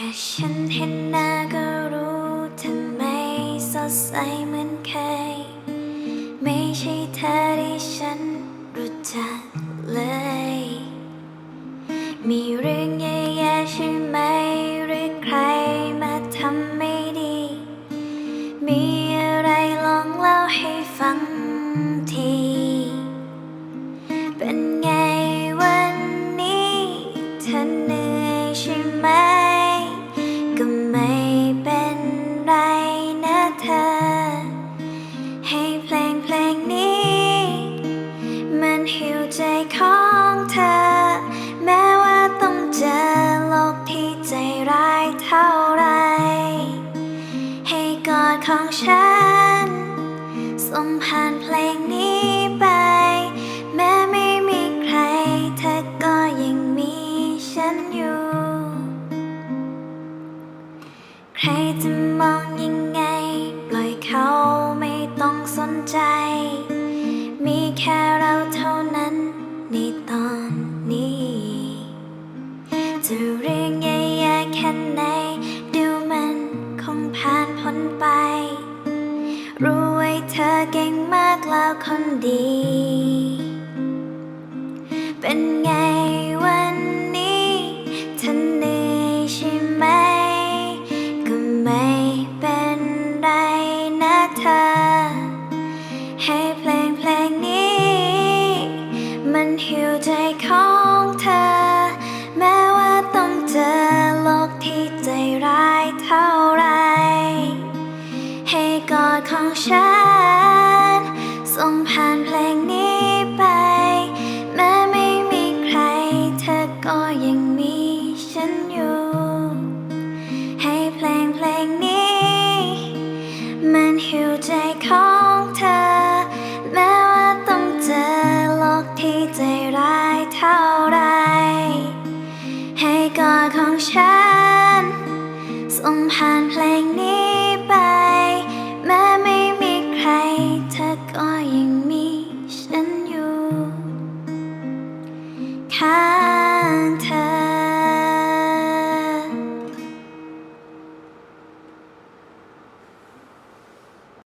ค่ฉันเห็นหน้าก็รู้เธอไม่สดใสเหมือนเคย ไม่ใช่เธอที่ฉันรู้จักเลย มีเรื่องแย่ๆใช่ไหมหรือใครมาทำไม่ดี มีอะไรลองเล่าให้ฟังที เป็นไง เท่าไร ให้กอดของฉันส่งผ่านเพลงนี้ไป แม้ไม่มีใคร เธอก็ยังมีฉันอยู่ ใครจะมองยังไง ปล่อยเขาไม่ต้องสนใจ มีแค่เราเท่านั้นในตอนนี้ จะเรื่งแย่ๆ รู้ไว้เธอเก่งมากแล้วคนดี เป็นไงวันนี้เธอเหนื่อยใช่ไหม ก็ไม่เป็นไรนะเธอ ให้เพลงเพลงนี้ มันหิวใจของเธอ แม้ว่าต้องเจอ ฉัน ส่งผ่านเพลงนี้ไป แม้ไม่มีใคร เธอก็ยังมีฉันอยู่ ให้เพลงเพลงนี้ มันหิวใจของเธอ แม้ว่าต้องเจอโลกที่ใจร้ายเท่าไร ให้กอดของฉัน ส่งผ่านเพลงางเธอ